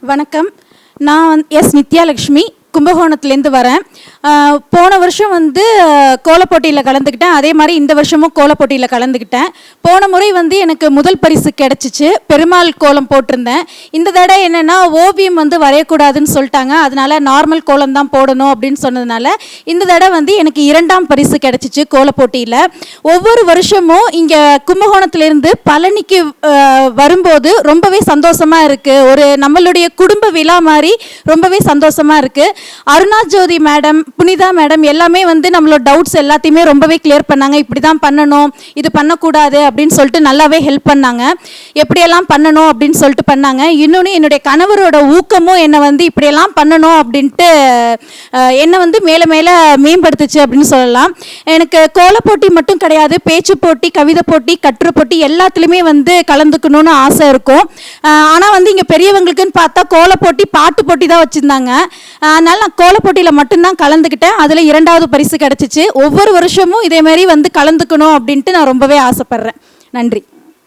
வணக்கம். நான் வந்து எஸ் நித்யாலக்ஷ்மி. கும்பகோணத்துலேருந்து வரேன். போன வருஷம் வந்து கோலப்போட்டியில் கலந்துக்கிட்டேன். அதே மாதிரி இந்த வருஷமும் கோலப்போட்டியில் கலந்துக்கிட்டேன். போன முறை வந்து எனக்கு முதல் பரிசு கிடச்சிச்சு. பெருமாள் கோலம் போட்டிருந்தேன். இந்த தடவை என்னென்னா ஓவியம் வந்து வரையக்கூடாதுன்னு சொல்லிட்டாங்க. அதனால் நார்மல் கோலம் தான் போடணும் அப்படின்னு சொன்னதுனால இந்த தடவை வந்து எனக்கு இரண்டாம் பரிசு கிடச்சிச்சு கோலப்போட்டியில். ஒவ்வொரு வருஷமும் இங்கே கும்பகோணத்துலேருந்து பழனிக்கு வரும்போது ரொம்பவே சந்தோஷமாக இருக்குது ஒரு நம்மளுடைய குடும்ப விழா மாதிரி ரொம்பவே சந்தோஷமாக இருக்குது அருணா ஜோதி மேடம் புனிதா மேடம் எல்லாமே வந்து நம்மளோட டவுட்ஸ் எல்லாத்தையுமே ரொம்பவே கிளியர் பண்ணாங்க. இப்படி தான் பண்ணணும் இது பண்ணக்கூடாது அப்படின்னு சொல்லிட்டு நல்லாவே ஹெல்ப் பண்ணாங்க. எப்படியெல்லாம் பண்ணணும் அப்படின்னு சொல்லிட்டு பண்ணாங்க. இன்னொன்று என்னுடைய கணவரோட ஊக்கமும் என்னை வந்து இப்படியெல்லாம் பண்ணணும் அப்படின்ட்டு என்னை வந்து மேலே மேலே மேம்படுத்துச்சு அப்படின்னு சொல்லலாம். எனக்கு கோல போட்டி மட்டும் கிடையாது பேச்சு போட்டி கவிதை போட்டி கட்டுரை போட்டி எல்லாத்துலேயுமே வந்து கலந்துக்கணும்னு ஆசை இருக்கும். ஆனால் வந்து இங்கே பெரியவங்களுக்குன்னு பார்த்தா கோல போட்டி பாட்டு போட்டி தான் வச்சுருந்தாங்க. அதனால் நான் கோலப்போட்டியில் மட்டும்தான் கலந்துக்கிட்டேன். அதில் இரண்டாவது பரிசு கிடச்சிச்சு. ஒவ்வொரு வருஷமும் இதே மாதிரி வந்து கலந்துக்கணும் அப்படின்ட்டு நான் ரொம்பவே ஆசைப்பட்றேன். நன்றி.